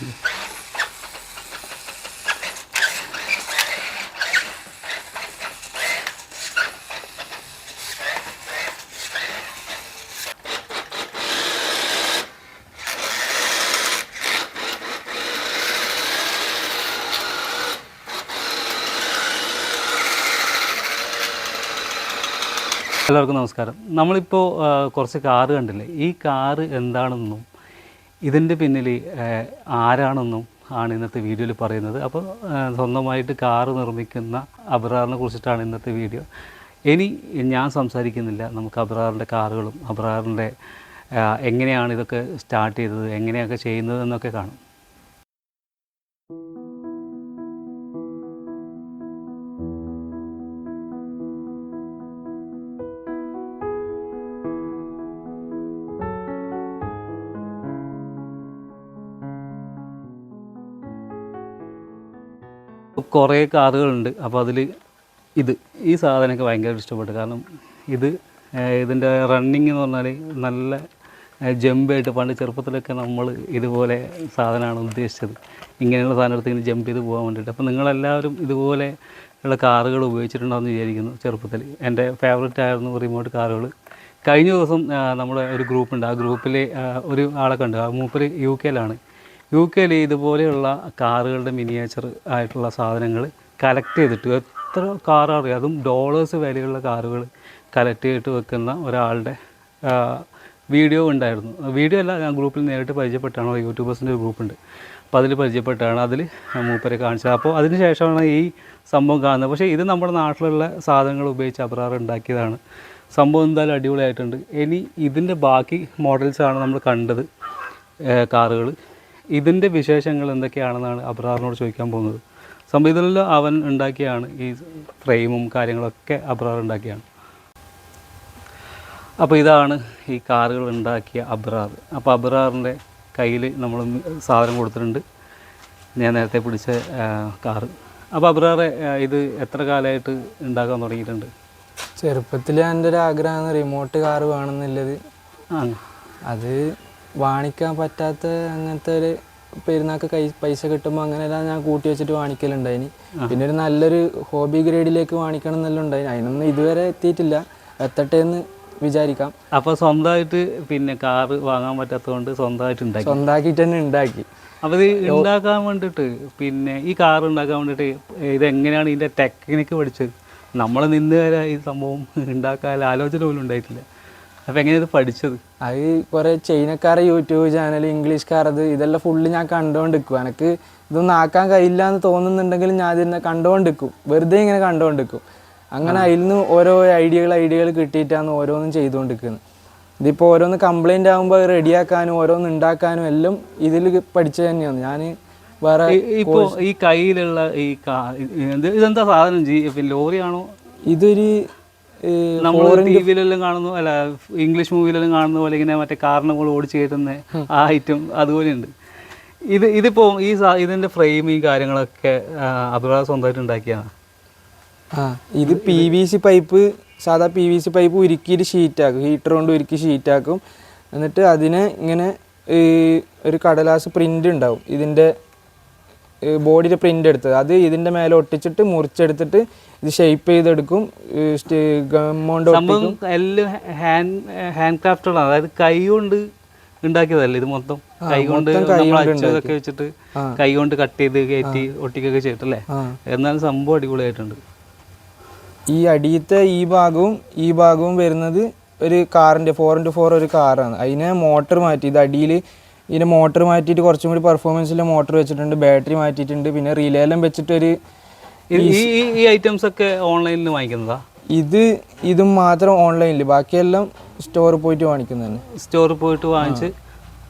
എല്ലാവർക്കും നമസ്കാരം. നമ്മളിപ്പോൾ കുറച്ച് കാറ് കണ്ടില്ലേ? ഈ കാറ് എന്താണെന്നും ഇതിന്റെ പിന്നിൽ ആരാണെന്നും ആണ് ഇന്നത്തെ വീഡിയോയിൽ പറയുന്നത്. അപ്പോൾ സ്വന്തമായിട്ട് കാറ് നിർമ്മിക്കുന്ന അബ്രാറിനെ കുറിച്ചിട്ടാണ് ഇന്നത്തെ വീഡിയോ. ഇനി ഞാൻ സംസാരിക്കുന്നില്ല. നമുക്ക് അബ്രാറിന്റെ കാറുകളും അബ്രാറിന്റെ എങ്ങനെയാണ് ഇതൊക്കെ സ്റ്റാർട്ട് ചെയ്തത് എങ്ങനെയൊക്കെ ചെയ്യുന്നത് എന്നൊക്കെ കാണും. കുറേ കാറുകളുണ്ട്. അപ്പോൾ അതിൽ ഇത് ഈ സാധനമൊക്കെ ഭയങ്കര ഇഷ്ടപ്പെട്ടു. കാരണം ഇത് ഇതിന്റെ റണ്ണിങ് എന്ന് പറഞ്ഞാൽ നല്ല ജമ്പായിട്ട് പണ്ട് ചെറുപ്പത്തിലൊക്കെ നമ്മൾ ഇതുപോലെ സാധനമാണ് ഉദ്ദേശിച്ചത്. ഇങ്ങനെയുള്ള സാധനം എടുത്ത് ഇങ്ങനെ ജമ്പ് ചെയ്ത് പോകാൻ വേണ്ടിയിട്ട്. അപ്പോൾ നിങ്ങളെല്ലാവരും ഇതുപോലെ ഉള്ള കാറുകൾ ഉപയോഗിച്ചിട്ടുണ്ടാകുമെന്ന് വിചാരിക്കുന്നു ചെറുപ്പത്തിൽ എന്റെ ഫേവററ്റ് ആയിരുന്നു റിമോട്ട് കാറുകൾ കഴിഞ്ഞ ദിവസം നമ്മുടെ ഒരു ഗ്രൂപ്പുണ്ട് ആ ഗ്രൂപ്പിൽ ഒരു ആളെ കണ്ടു ആ മൂപ്പർ യു കെയിലാണ് യു കെയിൽ ഇതുപോലെയുള്ള കാറുകളുടെ മിനിയേച്ചർ ആയിട്ടുള്ള സാധനങ്ങൾ കളക്ട് ചെയ്തിട്ട് എത്ര കാർ അറിയാം? അതും ഡോളേഴ്സ് വിലയുള്ള കാറുകൾ കളക്ട് ചെയ്തിട്ട് വെക്കുന്ന ഒരാളുടെ വീഡിയോ ഉണ്ടായിരുന്നു. വീഡിയോ അല്ല ഞാൻ ഗ്രൂപ്പിൽ നേരിട്ട് പരിചയപ്പെട്ടാണ്. യൂട്യൂബേഴ്സിന്റെ ഒരു ഗ്രൂപ്പുണ്ട് അപ്പോൾ അതിൽ പരിചയപ്പെട്ടാണ്. അതിൽ മൂപ്പരെ കാണിച്ചത്. അപ്പോൾ അതിന് ശേഷമാണ് ഈ സംഭവം കാണുന്നത്. പക്ഷേ ഇത് നമ്മുടെ നാട്ടിലുള്ള സാധനങ്ങൾ ഉപയോഗിച്ച് അബ്രാർ ഉണ്ടാക്കിയതാണ്. സംഭവം എന്തായാലും അടിപൊളിയായിട്ടുണ്ട്. ഇനി ഇതിന്റെ ബാക്കി മോഡൽസാണ് നമ്മൾ കണ്ടത് കാറുകൾ ഇതിന്റെ വിശേഷങ്ങൾ എന്തൊക്കെയാണെന്നാണ് അബ്രാറിനോട് ചോദിക്കാൻ പോകുന്നത്. സംവിധാനത്തിൽ അവൻ ഉണ്ടാക്കിയാണ് ഈ ഫ്രെയിമും കാര്യങ്ങളൊക്കെ അബ്രാർ ഉണ്ടാക്കിയാണ്. അപ്പോൾ ഇതാണ് ഈ കാറുകൾ ഉണ്ടാക്കിയ അബ്രാർ അപ്പോൾ അബ്രാറിന്റെ കയ്യിൽ നമ്മൾ സാധനം കൊടുത്തിട്ടുണ്ട്. ഞാൻ നേരത്തെ പിടിച്ച കാറ്. അപ്പോൾ അബ്രാറെ ഇത് എത്ര കാലമായിട്ട് ഉണ്ടാക്കാൻ തുടങ്ങിയിട്ടുണ്ട്? ചെറുപ്പത്തിൽ എന്റെ ഒരു ആഗ്രഹമാണ് റിമോട്ട് കാറ് വേണമെന്നുള്ളത്. ആ. അത് വാണിക്കാൻ പറ്റാത്ത അങ്ങനത്തെ ഒരു പെരുന്നാൾക്ക് കൈ പൈസ കിട്ടുമ്പോൾ അങ്ങനെയെല്ലാം ഞാൻ കൂട്ടി വെച്ചിട്ട് വാണിക്കലുണ്ടായിന്. പിന്നെ ഒരു നല്ലൊരു ഹോബി ഗ്രേഡിലേക്ക് വാണിക്കണം എന്നെല്ലാം ഉണ്ടായിന്. അതിനൊന്നും ഇതുവരെ എത്തിയിട്ടില്ല. എത്തട്ടെ എന്ന് വിചാരിക്കാം. അപ്പോൾ സ്വന്തമായിട്ട് പിന്നെ കാറ് വാങ്ങാൻ പറ്റാത്തതുകൊണ്ട് സ്വന്തമായിട്ട് ഉണ്ടാക്കി. സ്വന്തമാക്കിയിട്ട് തന്നെ ഉണ്ടാക്കി. അപ്പോൾ ഇത് ഉണ്ടാക്കാൻ വേണ്ടിട്ട് പിന്നെ ഈ കാർ ഉണ്ടാക്കാൻ വേണ്ടിയിട്ട് ഇതെങ്ങനെയാണ് ഇതിന്റെ ടെക്നിക്ക് പഠിച്ചത്? നമ്മൾ നിന്ന് വരെ ഈ സംഭവം ഉണ്ടാക്കാൻ ആലോചന പോലും ഉണ്ടായിട്ടില്ല. അപ്പോൾ എങ്ങനെയാണ് ഇത് പഠിച്ചത്? അത് കുറേ ചൈനക്കാരെ യൂട്യൂബ് ചാനൽ ഇംഗ്ലീഷ്കാരത് ഇതെല്ലാം ഫുള്ള് ഞാൻ കണ്ടുകൊണ്ടിരിക്കും എനിക്ക് ഇതൊന്നും ആക്കാൻ കഴിയില്ല എന്ന് തോന്നുന്നുണ്ടെങ്കിൽ ഞാൻ ഇതിനെ കണ്ടുകൊണ്ടിരിക്കും വെറുതെ ഇങ്ങനെ കണ്ടുകൊണ്ടിരിക്കും അങ്ങനെ അതിൽ നിന്ന് ഓരോ ഐഡിയകൾ ഐഡിയകൾ കിട്ടിയിട്ടാണ് ഓരോന്നും ചെയ്തുകൊണ്ടിരിക്കുന്നത് ഇതിപ്പോൾ ഓരോന്ന് കംപ്ലൈന്റ് ആകുമ്പോൾ റെഡിയാക്കാനും ഓരോന്ന് ഉണ്ടാക്കാനും എല്ലാം ഇതിൽ പഠിച്ചത് തന്നെയാണ്. ഞാൻ വേറെ ഇപ്പോൾ ഈ കയ്യിലുള്ള ഈ ഇതെന്താ സാധനം? ലോറിയാണോ? ഇതൊരു നമ്മൾ ടി വിയിലെല്ലാം കാണുന്നു അല്ല ഇംഗ്ലീഷ് മൂവിയിലെല്ലാം കാണുന്ന പോലെ ഇങ്ങനെ മറ്റേ കാറിനെ കൂടെ ഓടിച്ചു കയറ്റുന്ന ആ ഐറ്റം അതുപോലെ ഉണ്ട് ഇത് ഇതിപ്പോ ഈ ഇതിന്റെ ഫ്രെയിമിങ് ഫ്രെയിം ഈ കാര്യങ്ങളൊക്കെ അഭിപ്രായം സ്വന്തമായിട്ട് ഉണ്ടാക്കിയാണ് ആ ഇത് പി വി സി പൈപ്പ് സാധാ പി വി സി പൈപ്പ് ഉരുക്കിയിട്ട് ഷീറ്റാക്കും ഹീറ്റർ കൊണ്ട് ഉരുക്കി ഷീറ്റാക്കും എന്നിട്ട് അതിനെ ഇങ്ങനെ ഒരു കടലാസ് പ്രിന്റ് ഉണ്ടാവും. ഇതിന്റെ ബോഡിയുടെ പ്രിന്റ് എടുത്തത്. അത് ഇതിന്റെ മേലെ ഒട്ടിച്ചിട്ട് മുറിച്ചെടുത്തിട്ട് ഇത് ഷേപ്പ് ചെയ്തെടുക്കും. ഗമ്മോണ്ട് എല്ലാം ഹാൻഡ് ഹാൻഡ് ക്രാഫ്റ്റുകളാണ് അതായത് കൈ കൊണ്ട് ഉണ്ടാക്കിയതല്ലേ ഇത് മൊത്തം? കൈ കൊണ്ട് നമ്മൾ അച്ചതൊക്കെ വെച്ചിട്ട് കൈ കൊണ്ട് കട്ട് ചെയ്ത് കയറ്റി ഒട്ടിക്കൊക്കെ ചെയ്തിട്ടല്ലേ? എന്നാലും സംഭവം അടിപൊളിയായിട്ടുണ്ട്. ഈ അടിയത്തെ ഈ ഭാഗവും ഈ ഭാഗവും വരുന്നത് ഒരു കാറിന്റെ ഫോർ ഇന്റു ഫോർ ഒരു കാറാണ് അതിനെ മോട്ടർ മാറ്റി. ഇത് അടിയിൽ ഇതിനെ മോട്ടർ മാറ്റിയിട്ട് കുറച്ചും കൂടി പെർഫോമൻസിൽ മോട്ടർ വെച്ചിട്ടുണ്ട് ബാറ്ററി മാറ്റിയിട്ടുണ്ട്. പിന്നെ റിലേ എല്ലാം വെച്ചിട്ടൊരു ഇത് ഈ ഈ- ഐറ്റംസ് ഒക്കെ ഓൺലൈനിൽ വാങ്ങിക്കുന്നതാ? ഇത് ഇതും മാത്രം ഓൺലൈനിൽ ബാക്കിയെല്ലാം സ്റ്റോറിൽ പോയിട്ട് വാങ്ങിക്കുന്നതാണ് സ്റ്റോറിൽ പോയിട്ട് വാങ്ങിച്ച്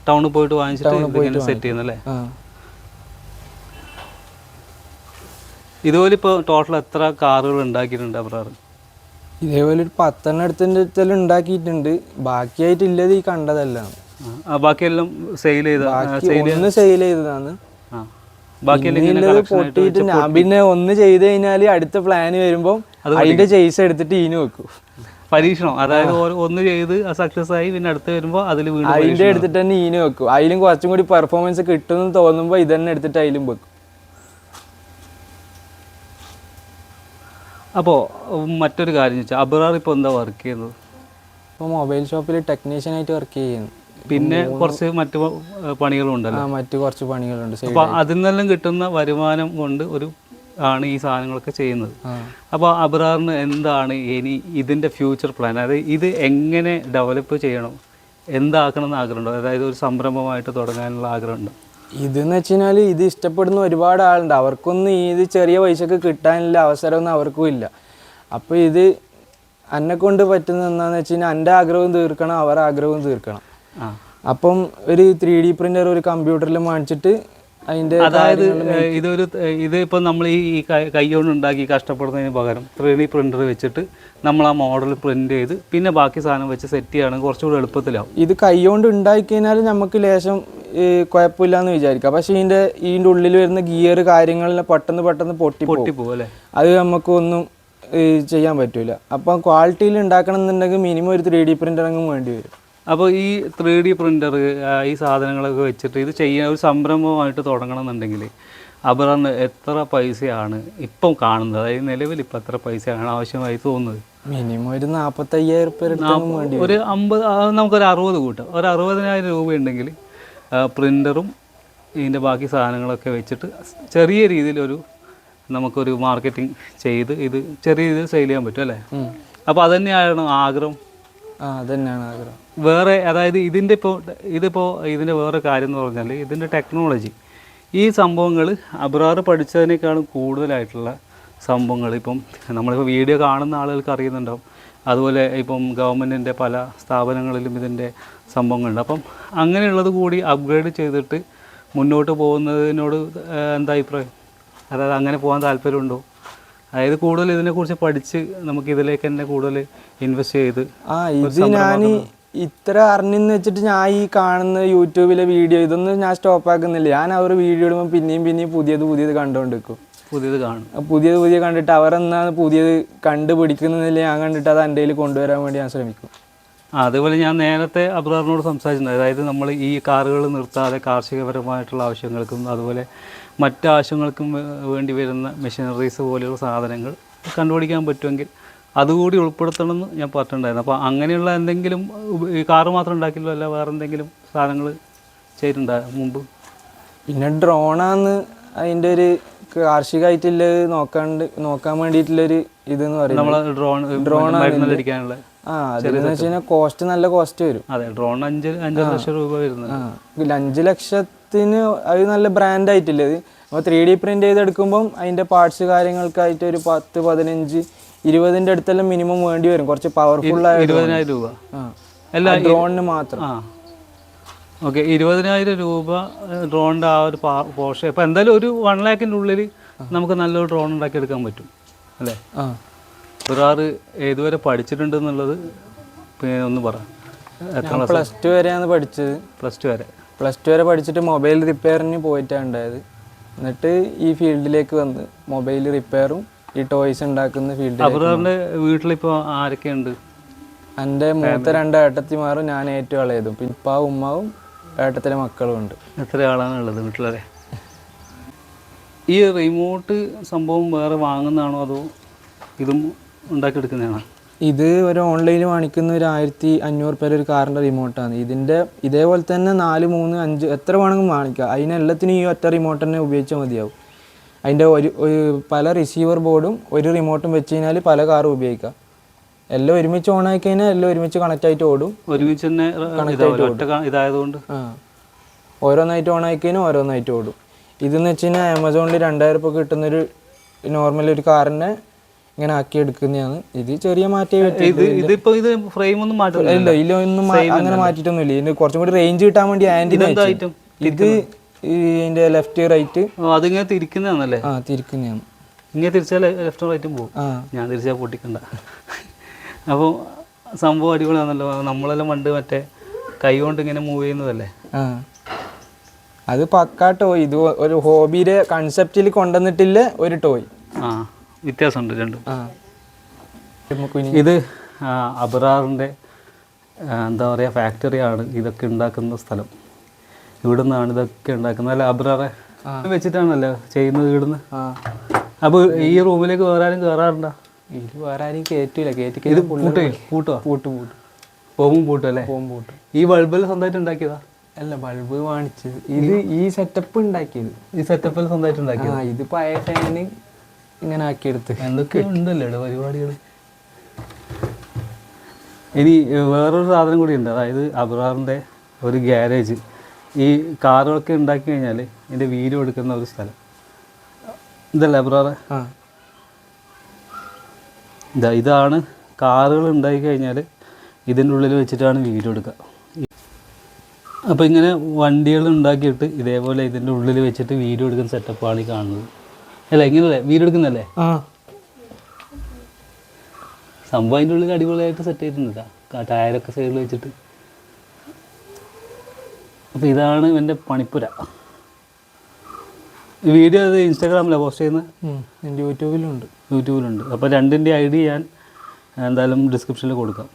ടൗണിൽ പോയിട്ട് വാങ്ങിച്ചിട്ട് സെറ്റ് ചെയ്യുന്നല്ലേ? ഇതുപോലെ ഇപ്പോൾ ടോട്ടൽ എത്ര കാറുകൾ ഉണ്ടാക്കിയിട്ടുണ്ട് അവർ ഇതേപോലെ ഒരു പത്തെണ്ണം അടുത്തിന്റെ അടുത്തെല്ലാം ഉണ്ടാക്കിയിട്ടുണ്ട്. ബാക്കിയായിട്ടില്ലത് ഈ കണ്ടതെല്ലാം. ബാക്കിയെല്ലാം സെയിൽ ചെയ്ത ബാക്കി ഒന്ന് സെയിൽ ചെയ്തതാണ്. പൊട്ടിയിട്ട് ഞാൻ പിന്നെ ഒന്ന് ചെയ്ത് കഴിഞ്ഞാൽ അടുത്ത പ്ലാൻ വരുമ്പോൾ അതിന്റെ ചേസ് എടുത്തിട്ട് ഈന് വെക്കും. പരീക്ഷണം. അതായത് ഒന്ന് ചെയ്ത് സക്സസ് ആയി പിന്നെ അടുത്ത് വരുമ്പോൾ അതിൽ വീണ്ടും അതിന്റെ എടുത്തിട്ട് തന്നെ ഈന് വെക്കും. അതിലും കുറച്ചും കൂടി പെർഫോമൻസ് കിട്ടുമെന്ന് തോന്നുമ്പോൾ ഇതന്നെ എടുത്തിട്ട് അതിലും വെക്കും. അപ്പോൾ മറ്റൊരു കാര്യം ചോദിച്ചാൽ അബ്രാർ ഇപ്പോൾ എന്താ വർക്ക് ചെയ്യുന്നത്? ഇപ്പോൾ മൊബൈൽ ഷോപ്പിൽ ടെക്നീഷ്യൻ ആയിട്ട് വർക്ക് ചെയ്യുന്നു. പിന്നെ കുറച്ച് മറ്റു പണികളും ഉണ്ടല്ലോ. മറ്റു കുറച്ച് പണികളുണ്ട് അപ്പൊ അതിൽ നിന്നെല്ലാം കിട്ടുന്ന വരുമാനം കൊണ്ട് ഒരു ആണ് ഈ സാധനങ്ങളൊക്കെ ചെയ്യുന്നത്. അപ്പൊ അപ്പോൾ അബ്രാറിന് എന്താണ് ഇനി ഇതിന്റെ ഫ്യൂച്ചർ പ്ലാൻ അതായത് ഇത് എങ്ങനെ ഡെവലപ്പ് ചെയ്യണം? എന്താക്കണം എന്ന് ആഗ്രഹമുണ്ടോ? അതായത് ഒരു സംരംഭമായിട്ട് തുടങ്ങാനുള്ള ആഗ്രഹമുണ്ടോ? ഇതെന്ന് വെച്ച് കഴിഞ്ഞാൽ ഇത് ഇഷ്ടപ്പെടുന്ന ഒരുപാട് ആളുണ്ട്. അവർക്കൊന്നും ഇത് ചെറിയ പൈസക്ക് കിട്ടാനുള്ള അവസരമൊന്നും അവർക്കും ഇല്ല. അപ്പോൾ ഇത് എന്നെ കൊണ്ട് പറ്റുന്ന എന്താണെന്ന് വെച്ച് കഴിഞ്ഞാൽ എന്റെ ആഗ്രഹവും തീർക്കണം അവർ ആഗ്രഹവും തീർക്കണം. അപ്പം ഒരു ത്രീ ഡി പ്രിന്റർ ഒരു കമ്പ്യൂട്ടറിൽ വാങ്ങിച്ചിട്ട് അതിന്റെ അതായത് ഇതൊരു ഇത് ഇപ്പം നമ്മൾ ഈ ഈ കൈ കൈ കൊണ്ട് ഉണ്ടാക്കി കഷ്ടപ്പെടുന്നതിന് പകരം ത്രീ ഡി പ്രിന്റർ വെച്ചിട്ട് നമ്മൾ ആ മോഡൽ പ്രിന്റ് ചെയ്ത് പിന്നെ ബാക്കി സാധനം വെച്ച് സെറ്റ് ചെയ്യുകയാണെങ്കിൽ കുറച്ചുകൂടി എളുപ്പത്തിലാവും. ഇത് കൈകൊണ്ട് ഉണ്ടാക്കി കഴിഞ്ഞാൽ നമുക്ക് ലേശം കുഴപ്പമില്ലാന്ന് വിചാരിക്കാം. പക്ഷേ ഇതിന്റെ ഇതിന്റെ ഉള്ളിൽ വരുന്ന ഗിയർ കാര്യങ്ങളെല്ലാം പെട്ടെന്ന് പെട്ടെന്ന് പൊട്ടിപ്പോകും പൊട്ടിപ്പോകും അല്ലേ? അത് നമുക്കൊന്നും ചെയ്യാൻ പറ്റൂല. അപ്പം ക്വാളിറ്റിയിൽ ഉണ്ടാക്കണം എന്നുണ്ടെങ്കിൽ മിനിമം ഒരു ത്രീ ഡി പ്രിന്റർ അങ്ങ് വേണ്ടി വരും. അപ്പോൾ ഈ ത്രീ ഡി പ്രിന്റർ ഈ സാധനങ്ങളൊക്കെ വെച്ചിട്ട് ഇത് ചെയ്യാൻ ഒരു സംരംഭമായിട്ട് തുടങ്ങണം എന്നുണ്ടെങ്കിൽ അബറാണ് എത്ര പൈസയാണ് ഇപ്പം കാണുന്നത്? അതായത് നിലവിൽ ഇപ്പം എത്ര പൈസയാണ് ആവശ്യമായി തോന്നുന്നത്? മിനിമം ഒരു നാൽപ്പത്തയ്യായിരം രൂപ ഒരു അമ്പത് നമുക്കൊരു അറുപത് കൂട്ടാം. ഒരു അറുപതിനായിരം രൂപ ഉണ്ടെങ്കിൽ പ്രിന്ററും ഇതിന്റെ ബാക്കി സാധനങ്ങളൊക്കെ വെച്ചിട്ട് ചെറിയ രീതിയിലൊരു നമുക്കൊരു മാർക്കറ്റിംഗ് ചെയ്ത് ഇത് ചെറിയ രീതിയിൽ സെയിൽ ചെയ്യാൻ പറ്റും അല്ലേ. അപ്പോൾ അതുതന്നെയാണ് ആഗ്രഹം. ആ അതന്നെയാണ് ആഗ്രഹം. വേറെ അതായത് ഇതിന്റെ ഇപ്പോൾ ഇതിപ്പോൾ ഇതിന്റെ വേറെ കാര്യം എന്ന് പറഞ്ഞാൽ ഇതിന്റെ ടെക്നോളജി ഈ സംഭവങ്ങൾ അബ്രാർ പഠിച്ചതിനേക്കാളും കൂടുതലായിട്ടുള്ള സംഭവങ്ങൾ ഇപ്പം നമ്മളിപ്പോൾ വീഡിയോ കാണുന്ന ആളുകൾക്ക് അറിയുന്നുണ്ടാവും. അതുപോലെ ഇപ്പം ഗവൺമെന്റിന്റെ പല സ്ഥാപനങ്ങളിലും ഇതിന്റെ സംഭവങ്ങളുണ്ട്. അപ്പം അങ്ങനെയുള്ളത് കൂടി അപ്ഗ്രേഡ് ചെയ്തിട്ട് മുന്നോട്ട് പോകുന്നതിനോട് എന്താ അഭിപ്രായം? അതായത് അങ്ങനെ പോകാൻ താല്പര്യമുണ്ടോ? അതായത് കൂടുതൽ ഇതിനെക്കുറിച്ച് പഠിച്ച് നമുക്ക് ഇതിലേക്ക് തന്നെ കൂടുതൽ ഇൻവെസ്റ്റ് ചെയ്ത് ആ ഇത് ഞാൻ ഇത്ര അറിഞ്ഞെന്ന് വെച്ചിട്ട് ഞാൻ ഈ കാണുന്ന യൂട്യൂബിലെ വീഡിയോ ഇതൊന്നും ഞാൻ സ്റ്റോപ്പ് ആക്കുന്നില്ല. ഞാൻ അവർ വീഡിയോ ഇടുമ്പോൾ പിന്നെയും പിന്നെയും പുതിയത് പുതിയത് കണ്ടുകൊണ്ടിരിക്കും പുതിയത് കാണും. പുതിയത് പുതിയ കണ്ടിട്ട് അവരെന്നാണ് പുതിയത് കണ്ടുപിടിക്കുന്നില്ല ഞാൻ കണ്ടിട്ട് അത് എന്റെ കയ്യിൽ കൊണ്ടുവരാൻ വേണ്ടി ഞാൻ ശ്രമിക്കും. അതേപോലെ ഞാൻ നേരത്തെ അബ്രാറിനോട് സംസാരിച്ചിട്ടുണ്ട്. അതായത് നമ്മൾ ഈ കാറുകൾ നിർത്താതെ കാർഷികപരമായിട്ടുള്ള ആവശ്യങ്ങൾക്കും അതുപോലെ മറ്റ് ആവശ്യങ്ങൾക്കും വേണ്ടി വരുന്ന മെഷീനറീസ് പോലെയുള്ള സാധനങ്ങൾ കണ്ടുപിടിക്കാൻ പറ്റുമെങ്കിൽ അതുകൂടി ഉൾപ്പെടുത്തണമെന്ന് ഞാൻ പറഞ്ഞിട്ടുണ്ടായിരുന്നു. അപ്പോൾ അങ്ങനെയുള്ള എന്തെങ്കിലും ഈ കാറ് മാത്രം ഉണ്ടാക്കില്ലോ അല്ല വേറെ എന്തെങ്കിലും സാധനങ്ങൾ ചെയ്തിട്ടുണ്ടായിരുന്നു മുമ്പ്? പിന്നെ ഡ്രോണാന്ന് അതിന്റെ ഒരു കാർഷികമായിട്ടുള്ളത് നോക്കാണ്ട് നോക്കാൻ വേണ്ടിയിട്ടുള്ളൊരു ഇതെന്ന് പറയുന്നത് നമ്മൾ ഡ്രോൺ ഡ്രോൺ മരുന്നടിക്കാനുള്ള കോസ്റ്റ് നല്ല കോസ്റ്റ് വരും. അതെ ഡ്രോൺ അഞ്ച് അഞ്ചര ലക്ഷം രൂപ വരുന്നത്. അഞ്ച് ലക്ഷത്തിന് അത് നല്ല ബ്രാൻഡ് ആയിട്ടില്ല ഇത് അപ്പോൾ ത്രീ ഡി പ്രിന്റ് ചെയ്തെടുക്കുമ്പോൾ അതിന്റെ പാർട്സ് കാര്യങ്ങൾക്കായിട്ട് ഒരു പത്ത് പതിനഞ്ച് ഇരുപതിന്റെ അടുത്തെല്ലാം മിനിമം വേണ്ടി വരും. കുറച്ച് പവർഫുൾ ആയ ഇരുപതിനായിരം രൂപ. ഡ്രോണിന് മാത്രം. ഓക്കെ ഇരുപതിനായിരം രൂപ ഡ്രോണിന്റെ ആ ഒരു പോർഷൻ. ഇപ്പം എന്തായാലും ഒരു വൺ ലാക്കിന്റെ ഉള്ളിൽ നമുക്ക് നല്ലൊരു ഡ്രോൺ ഉണ്ടാക്കി എടുക്കാൻ പറ്റും. അല്ലേ? ഒരാറ് ഏതുവരെ പഠിച്ചിട്ടുണ്ട് എന്നുള്ളത് പിന്നെ ഒന്ന് പറ. എത്ര ക്ലാസ് പ്ലസ് ടു വരെയാണ് പഠിച്ചത്. പ്ലസ് ടു വരെ. പ്ലസ് ടു വരെ പഠിച്ചിട്ട് മൊബൈൽ റിപ്പയറിന് പോയിട്ടാണ് ഉണ്ടായത്. എന്നിട്ട് ഈ ഫീൽഡിലേക്ക് വന്ന് മൊബൈൽ റിപ്പയറും ഈ ടോയ്സ് ഉണ്ടാക്കുന്ന ഫീൽഡ് അബ്രാറിന്റെ വീട്ടിലിപ്പോൾ ആരൊക്കെയുണ്ട്? എന്റെ മൂത്ത രണ്ട് ഏട്ടത്തിമാരും ഞാൻ ഏറ്റവും ആളായതും പിന്നെ ഇപ്പ ഉമ്മാവും ഏട്ടത്തിലെ മക്കളും ഉണ്ട് എത്ര ആളാണ് ഉള്ളത് വീട്ടിലരെ ഈ റിമോട്ട് സംഭവം വേറെ വാങ്ങുന്നതാണോ അതോ ഇതും ഉണ്ടാക്കിയെടുക്കുന്നതാണോ. ഇത് ഒരു ഓൺലൈനിൽ വാങ്ങിക്കുന്ന ഒരു ആയിരത്തി അഞ്ഞൂറ് പേര് ഒരു കാറിന്റെ റിമോട്ടാണ്. ഇതിന്റെ ഇതേപോലെ തന്നെ നാല് മൂന്ന് അഞ്ച് എത്ര വേണമെങ്കിലും വാങ്ങിക്കാം. അതിനെല്ലാത്തിനും ഈ ഒറ്റ റിമോട്ട് തന്നെ ഉപയോഗിച്ചാൽ മതിയാവും. അതിന്റെ ഒരു ഒരു പല റിസീവർ ബോർഡും ഒരു റിമോട്ടും വെച്ച് കഴിഞ്ഞാൽ പല കാറും ഉപയോഗിക്കാം. എല്ലാം ഒരുമിച്ച് ഓൺ ആക്കി കഴിഞ്ഞാൽ എല്ലാം ഒരുമിച്ച് കണക്ട് ആയിട്ട് ഓടും. ഒരുമിച്ച് തന്നെ ഇതാവില്ല ഒറ്റ കാ- ഇതായതുകൊണ്ട്. ആ. ഓരോന്നായിട്ട് ഓൺ ആക്കി കഴിഞ്ഞാൽ ഓരോന്നായിട്ട് ഓടും. ഇതെന്ന് വെച്ച് കഴിഞ്ഞാൽ ആമസോണിൽ രണ്ടായിരം രൂപ കിട്ടുന്നൊരു നോർമൽ ഒരു കാറിനെ ഇങ്ങനെ ആക്കി എടുക്കുന്നതാണ് ഇത് ചെറിയ മാറ്റേ ഇത് ഇതിപ്പോ ഇത് ഫ്രെയിം ഒന്നും മാറ്റില്ല ഇല്ല അങ്ങനെ മാറ്റിട്ടൊന്നുമില്ല ഇതിന് കുറച്ചും കൂടി റേഞ്ച് കിട്ടാൻ വേണ്ടി ആന്റി ഇത് ഇതിന്റെ ലെഫ്റ്റ് റൈറ്റ് അതിങ്ങനെ തിരിക്കുന്നതാണല്ലേ? ആ തിരിക്കുന്നതാണ്. ഇങ്ങനെ തിരിച്ചാൽ ലെഫ്റ്റും റൈറ്റും പോകും ഞാൻ തിരിച്ചാൽ പൊട്ടിക്കണ്ട. അപ്പോൾ സംഭവം അടിപൊളിയാണല്ലോ. നമ്മളെല്ലാം പണ്ട് മറ്റേ കൈ കൊണ്ട് ഇങ്ങനെ മൂവ് ചെയ്യുന്നതല്ലേ? ആ. അത് പക്കാ ടോയ് ഇത് ഒരു ഹോബിയുടെ കൺസെപ്റ്റിൽ കൊണ്ടുവന്നിട്ടില്ല ഒരു ടോയ് ആ. വ്യത്യാസമുണ്ട് രണ്ടും. ഇത് അബറാറിന്റെ എന്താ പറയുക ഫാക്ടറിയാണ് ഇതൊക്കെ ഉണ്ടാക്കുന്ന സ്ഥലം. ഇവിടെ നിന്നാണ് ഇതൊക്കെ ഉണ്ടാക്കുന്നത്. അല്ല അബ്രാറെ വെച്ചിട്ടാണല്ലോ ചെയ്യുന്നത് ഇവിടുന്ന്? ആ. അപ്പോൾ ഈ റൂമിലേക്ക് വേറെ ആരും കയറാറുണ്ടോ ഇത് വേറെ ആരും കയറ്റൂല കയറ്റി ഇത് കയറ്റി പൂട്ടേ പൂട്ടുവാ? പൂട്ട് പൂട്ട്. പോകും പൂട്ടും അല്ലേ? പോകും പൂട്ട്. ഈ ബൾബിൽ സ്വന്തമായിട്ട് ഉണ്ടാക്കിയതാ? അല്ല ബൾബ് വാങ്ങിച്ചത് ഇത് ഈ സെറ്റപ്പ് ഉണ്ടാക്കിയത്. ഈ സെറ്റപ്പിൽ സ്വന്തമായിട്ട് ഉണ്ടാക്കിയത്? ആ ഇത് പഴയ ഫാന് ഇങ്ങനെ ആക്കിയെടുത്ത്. എന്തൊക്കെ ഉണ്ടല്ലോ പരിപാടികൾ ഇനി വേറൊരു സാധനം കൂടി ഉണ്ട്. അതായത് അബ്രാറിന്റെ ഒരു ഗ്യാരേജ്. ഈ കാറുകളൊക്കെ ഉണ്ടാക്കി കഴിഞ്ഞാൽ ഇതിന്റെ വീഡിയോ എടുക്കുന്ന ഒരു സ്ഥലം. ഇതല്ലേ അബ്രാറ് ആ. ഇതാ ഇതാണ് കാറുകൾ ഉണ്ടാക്കി കഴിഞ്ഞാൽ ഇതിന്റെ ഉള്ളിൽ വെച്ചിട്ടാണ് വീഡിയോ എടുക്കുക. അപ്പോൾ ഇങ്ങനെ വണ്ടികൾ ഉണ്ടാക്കിയിട്ട് ഇതേപോലെ ഇതിന്റെ ഉള്ളിൽ വെച്ചിട്ട് വീഡിയോ എടുക്കുന്ന സെറ്റപ്പാണ് ഈ കാണുന്നത്. അല്ല ഇങ്ങനല്ലേ വീടെടുക്കുന്നല്ലേ എടുക്കുന്നല്ലേ ആ. സംഭവം അതിന്റെ ഉള്ളിൽ അടിപൊളിയായിട്ട് സെറ്റ് ചെയ്തിട്ടുണ്ട് ടയറൊക്കെ സൈഡിൽ വെച്ചിട്ട്. അപ്പോൾ ഇതാണ് ഇവന്റെ പണിപ്പുര. വീഡിയോ അത് ഇൻസ്റ്റാഗ്രാമിലാണ് പോസ്റ്റ് ചെയ്യുന്നത്? യൂട്യൂബിലുണ്ട്. യൂട്യൂബിലുണ്ട്. അപ്പോൾ രണ്ടിന്റെ ഐ ഡി ഞാൻ എന്തായാലും ഡിസ്ക്രിപ്ഷനിൽ കൊടുക്കാം.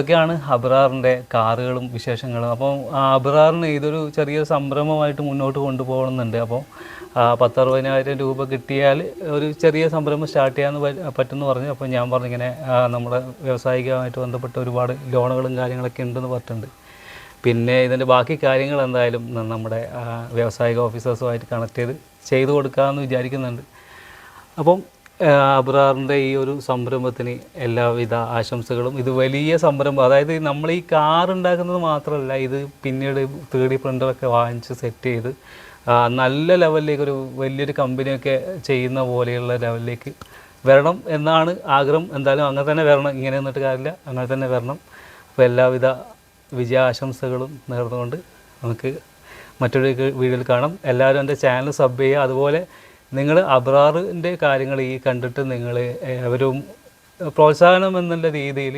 ഇതൊക്കെയാണ് അബ്രാറിന്റെ കാറുകളും വിശേഷങ്ങളും. അപ്പം അബ്രാറിന് ഇതൊരു ചെറിയ സംരംഭമായിട്ട് മുന്നോട്ട് കൊണ്ടുപോകണമെന്നുണ്ട്. അപ്പോൾ പത്തറുപതിനായിരം രൂപ കിട്ടിയാൽ ഒരു ചെറിയ സംരംഭം സ്റ്റാർട്ട് ചെയ്യാൻ പറ്റുമെന്ന് പറഞ്ഞു. അപ്പോൾ ഞാൻ പറഞ്ഞിങ്ങനെ നമ്മുടെ വ്യവസായികമായിട്ട് ബന്ധപ്പെട്ട ഒരുപാട് ലോണുകളും കാര്യങ്ങളൊക്കെ ഉണ്ടെന്ന് പറഞ്ഞിട്ടുണ്ട്. പിന്നെ ഇതിന്റെ ബാക്കി കാര്യങ്ങൾ എന്തായാലും നമ്മുടെ വ്യവസായിക ഓഫീസേഴ്സുമായിട്ട് കണക്ട് ചെയ്ത് ചെയ്തു കൊടുക്കാമെന്ന് വിചാരിക്കുന്നുണ്ട്. അപ്പം അബ്രാറിന്റെ ഈ ഒരു സംരംഭത്തിന് എല്ലാവിധ ആശംസകളും. ഇത് വലിയ സംരംഭം. അതായത് നമ്മൾ ഈ കാർ ഉണ്ടാക്കുന്നത് മാത്രമല്ല ഇത് പിന്നീട് ത്രീ ഡി പ്രിന്ററൊക്കെ വാങ്ങിച്ച് സെറ്റ് ചെയ്ത് നല്ല ലെവലിലേക്ക് ഒരു വലിയൊരു കമ്പനിയൊക്കെ ചെയ്യുന്ന പോലെയുള്ള ലെവലിലേക്ക് വരണം എന്നാണ് ആഗ്രഹം. എന്തായാലും അങ്ങനെ തന്നെ വരണം. ഇങ്ങനെ നിന്നിട്ട് കാര്യമില്ല. അങ്ങനെ തന്നെ വരണം. അപ്പോൾ എല്ലാവിധ വിജയാശംസകളും നേർന്നുകൊണ്ട് നമുക്ക് മറ്റൊരു വീഡിയോയിൽ കാണാം. എല്ലാവരും എന്റെ ചാനൽ സബ് ചെയ്യുക. അതുപോലെ നിങ്ങൾ അബ്രാറിന്റെ കാര്യങ്ങൾ ഈ കണ്ടിട്ട് നിങ്ങൾ അവരും പ്രോത്സാഹനം എന്നുള്ള രീതിയിൽ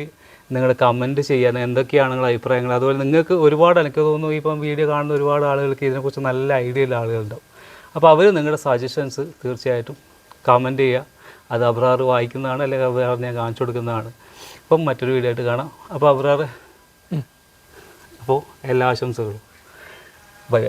നിങ്ങൾ കമന്റ് ചെയ്യാൻ എന്തൊക്കെയാണ് നിങ്ങളുടെ അഭിപ്രായങ്ങൾ? അതുപോലെ നിങ്ങൾക്ക് ഒരുപാട് എനിക്ക് തോന്നുന്നു ഇപ്പം വീഡിയോ കാണുന്ന ഒരുപാട് ആളുകൾക്ക് ഇതിനെക്കുറിച്ച് നല്ല ഐഡിയ ഉള്ള ആളുകളുണ്ടാവും. അപ്പോൾ അവർ നിങ്ങളുടെ സജഷൻസ് തീർച്ചയായിട്ടും കമന്റ് ചെയ്യുക. അത് അബ്രാർ വായിക്കുന്നതാണ് അല്ലെങ്കിൽ അബ്രാർ ഞാൻ കാണിച്ചു കൊടുക്കുന്നതാണ്. അപ്പം മറ്റൊരു വീഡിയോ ആയിട്ട് കാണാം. അപ്പോൾ അബ്രാർ അപ്പോൾ എല്ലാ ആശംസകളും. ബൈ